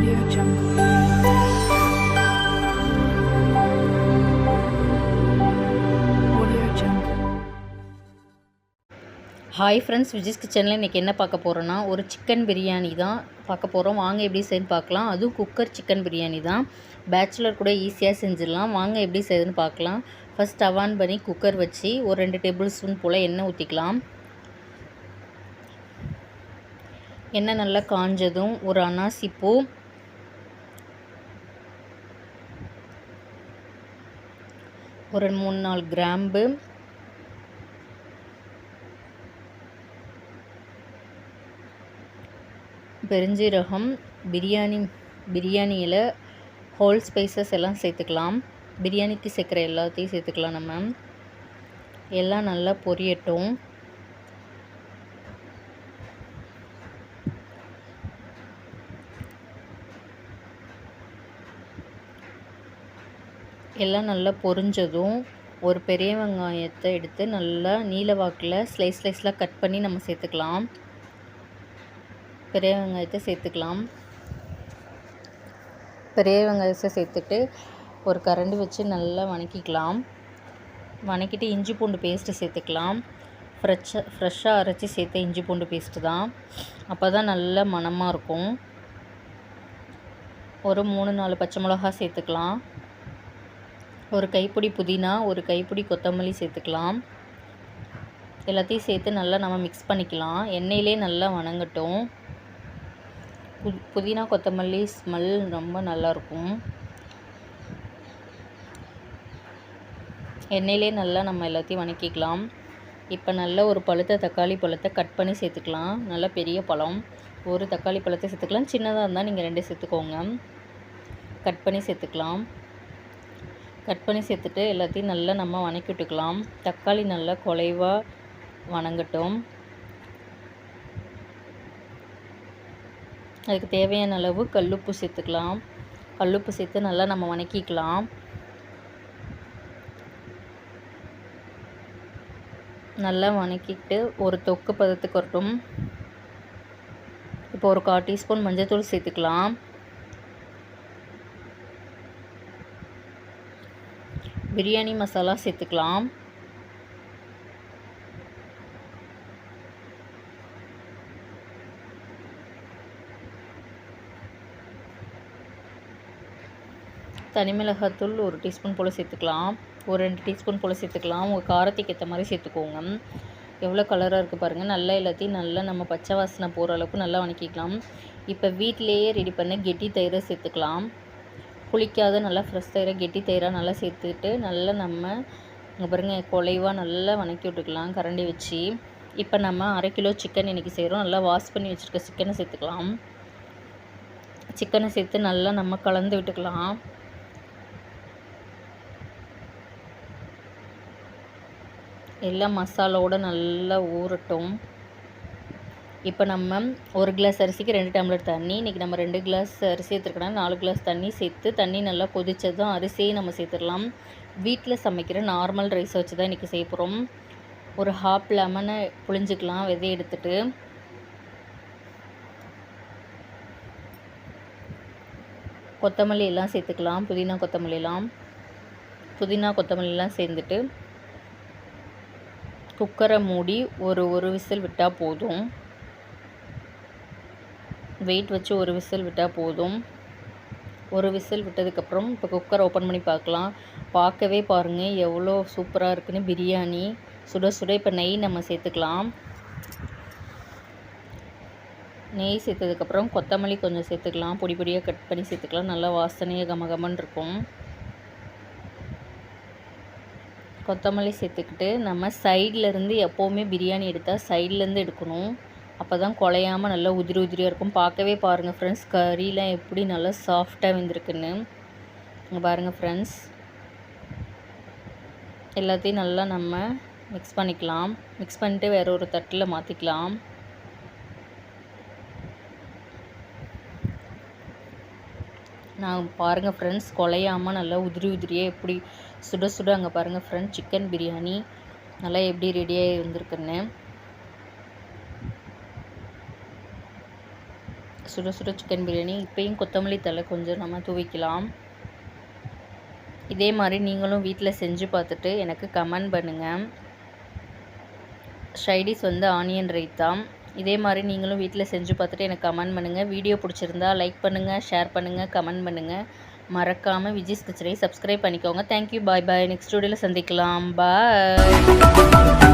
Audio Jungle. Audio Jungle. Hi friends Viji's கிச்சனில் இன்றைக்கி என்ன பார்க்க போகிறோன்னா ஒரு சிக்கன் பிரியாணி தான் பார்க்க போகிறோம் வாங்க எப்படி செய்யுன்னு பார்க்கலாம். அதுவும் குக்கர் சிக்கன் பிரியாணி தான். பேச்சுலர் கூட ஈஸியாக செஞ்சிடலாம். வாங்க எப்படி செய்யுதுன்னு பார்க்கலாம். ஃபஸ்ட் அவான் பண்ணி குக்கர் வச்சு ஒரு ரெண்டு டேபிள் ஸ்பூன் போல் எண்ணெய் ஊற்றிக்கலாம் எண்ணெய் நல்லா காஞ்சதும் ஒரு அனாசிப்பூ ஒரு மூணு நாலு கிராம்பு. பெருஞ்சீரகம் பிரியாணி பிரியாணியில் ஹோல் ஸ்பைசஸ் எல்லாம் சேர்த்துக்கலாம். பிரியாணிக்கு சேர்க்குற எல்லாத்தையும் சேர்த்துக்கலாம் நம்ம. எல்லாம் நல்லா பொரியட்டும். எல்லாம் நல்லா பொரிஞ்சதும் ஒரு பெரிய வெங்காயத்தை எடுத்து நல்லா நீல வாக்கில் ஸ்லைஸ் ஸ்லைஸ்லாம் கட் பண்ணி நம்ம சேர்த்துக்கலாம். பெரிய வெங்காயத்தை சேர்த்துக்கலாம். பெரிய வெங்காயத்தை சேர்த்துட்டு ஒரு கரண்டி வச்சு நல்லா வணக்கிக்கலாம். வணக்கிட்டு இஞ்சி பூண்டு பேஸ்ட்டு சேர்த்துக்கலாம். ஃப்ரெஷ்ஷாக ஃப்ரெஷ்ஷாக அரைச்சி சேர்த்த இஞ்சி பூண்டு பேஸ்ட்டு தான். அப்போ தான் நல்ல மணமாக இருக்கும். ஒரு மூணு நாலு பச்சை மிளகா சேர்த்துக்கலாம். ஒரு கைப்பிடி புதினா ஒரு கைப்பிடி கொத்தமல்லி சேர்த்துக்கலாம். எல்லாத்தையும் சேர்த்து நல்லா நம்ம மிக்ஸ் பண்ணிக்கலாம். எண்ணெயிலே நல்லா வணங்கட்டும். பு புதினா கொத்தமல்லி ஸ்மெல் ரொம்ப நல்லாயிருக்கும் எண்ணெயிலே நல்லா நம்ம எல்லாத்தையும் வணக்கிக்கலாம். இப்போ நல்ல ஒரு பழுத்த தக்காளி பழத்தை கட் பண்ணி சேர்த்துக்கலாம். நல்ல பெரிய பழம். ஒரு தக்காளி பழத்தை சேர்த்துக்கலாம். சின்னதாக இருந்தால் நீங்கள் ரெண்டு சேர்த்துக்கோங்க. கட் பண்ணி சேர்த்துக்கலாம். கட் பண்ணி சேர்த்துட்டு எல்லாத்தையும் நல்லா நம்ம வணக்கி விட்டுக்கலாம் தக்காளி நல்லா குலைவாக வணங்கட்டும். அதுக்கு தேவையான அளவு கல்லுப்பு சேர்த்துக்கலாம். கல்லுப்பு சேர்த்து நல்லா நம்ம வணக்கிக்கலாம். நல்லா வணக்கிட்டு ஒரு தொக்கு பதத்துக்கு வரட்டும். இப்போ ஒரு கால் டீஸ்பூன் மஞ்சள்தூள் சேர்த்துக்கலாம். பிரியாணி மசாலா சேர்த்துக்கலாம். தனிமிளகாத்தூள் ஒரு டீஸ்பூன் போல் சேர்த்துக்கலாம். ஒரு ரெண்டு டீஸ்பூன் போல் சேர்த்துக்கலாம். உங்கள் காரத்துக்கு ஏற்ற மாதிரி சேர்த்துக்கோங்க. எவ்வளோ கலராக இருக்குது பாருங்கள் நல்லா எல்லாத்தையும் நல்லா நம்ம பச்சை வாசனை போகிற அளவுக்கு நல்லா வணக்கிக்கலாம். இப்போ வீட்டிலேயே ரெடி பண்ண கெட்டி தயிரை சேர்த்துக்கலாம். புளிக்காத நல்லா ஃப்ரெஷ் தயிரை கெட்டி தயிராக நல்லா சேர்த்துட்டு நல்லா நம்ம இங்கே பாருங்கள் குலைவாக நல்லா வணக்கி விட்டுக்கலாம் கரண்டி வச்சு. இப்போ நம்ம அரை கிலோ சிக்கன் இன்றைக்கி செய்கிறோம் நல்லா வாஷ் பண்ணி வச்சுருக்க சிக்கனை சேர்த்துக்கலாம். சிக்கனை சேர்த்து நல்லா நம்ம கலந்து விட்டுக்கலாம். எல்லாம் மசாலாவோடு நல்லா ஊறட்டும். இப்போ நம்ம ஒரு கிளாஸ் அரிசிக்கு ரெண்டு டம்ளர் தண்ணி இன்றைக்கி நம்ம ரெண்டு கிளாஸ் அரிசி எடுத்துருக்கோன்னா நாலு கிளாஸ் தண்ணி சேர்த்து தண்ணி நல்லா கொதித்ததும் அரிசியை நம்ம சேர்த்துடலாம். வீட்டில் சமைக்கிற நார்மல் ரைஸ் வச்சு தான் இன்றைக்கி செய்ய போகிறோம் ஒரு ஹாஃப் லெமனை புழிஞ்சிக்கலாம் விதை எடுத்துட்டு. கொத்தமல்லி எல்லாம் சேர்த்துக்கலாம் புதினா கொத்தமல்லிலாம் புதினா கொத்தமல்லிலாம் சேர்ந்துட்டு குக்கரை மூடி ஒரு ஒரு விசில் விட்டால் போதும். வெயிட் வச்சு ஒரு விசில் விட்டால் போதும். ஒரு விசில் விட்டதுக்கப்புறம் இப்போ குக்கர் ஓப்பன் பண்ணி பார்க்கலாம் பார்க்கவே பாருங்கள் எவ்வளோ சூப்பராக இருக்குன்னு பிரியாணி. சுட சுட இப்போ நெய் நம்ம சேர்த்துக்கலாம். நெய் சேர்த்ததுக்கப்புறம் கொத்தமல்லி கொஞ்சம் சேர்த்துக்கலாம். பொடி பொடியாக கட் பண்ணி சேர்த்துக்கலாம். நல்லா வாசனையாக கமகமன் இருக்கும். கொத்தமல்லி சேர்த்துக்கிட்டு நம்ம சைட்லேருந்து எப்போவுமே பிரியாணி எடுத்தால் சைட்லேருந்து எடுக்கணும். அப்போ தான் குலையாமல் நல்லா உதிரி உதிரியாக இருக்கும். பார்க்கவே பாருங்கள் ஃப்ரெண்ட்ஸ் கறிலாம் எப்படி நல்லா சாஃப்டாக வெந்திருக்குன்னு. பாருங்கள் ஃப்ரெண்ட்ஸ் எல்லாத்தையும் நல்லா நம்ம மிக்ஸ் பண்ணிக்கலாம். மிக்ஸ் பண்ணிட்டு வேற ஒரு தட்டில் மாற்றிக்கலாம் நான் பாருங்கள் ஃப்ரெண்ட்ஸ் குலையாமல் நல்லா உதிரி உதிரியாக எப்படி சுட சுட அங்கே பாருங்கள் ஃப்ரெண்ட்ஸ் சிக்கன் பிரியாணி. நல்லா எப்படி ரெடியாகி வந்திருக்குன்னு. சுட சுட சிக்கன் பிரியாணி. இப்போயும் கொத்தமல்லி தழை கொஞ்சம் நம்ம தூவிக்கலாம். இதே மாதிரி நீங்களும் வீட்டில் செஞ்சு பார்த்துட்டு எனக்கு கமெண்ட் பண்ணுங்கள் ஷைடிஸ் வந்து ஆனியன் ரைத்தா இதே மாதிரி நீங்களும் வீட்டில் செஞ்சு பார்த்துட்டு எனக்கு கமெண்ட் பண்ணுங்கள் வீடியோ பிடிச்சிருந்தா லைக் பண்ணுங்கள் ஷேர் பண்ணுங்கள் கமெண்ட் பண்ணுங்கள் மறக்காமல் விஜய்ஸ் கிச்சனை சப்ஸ்கிரைப் பண்ணிக்கோங்க. தேங்க்யூ பாய் பாய் நெக்ஸ்ட் வீடியோவில் சந்திக்கலாம். பாய்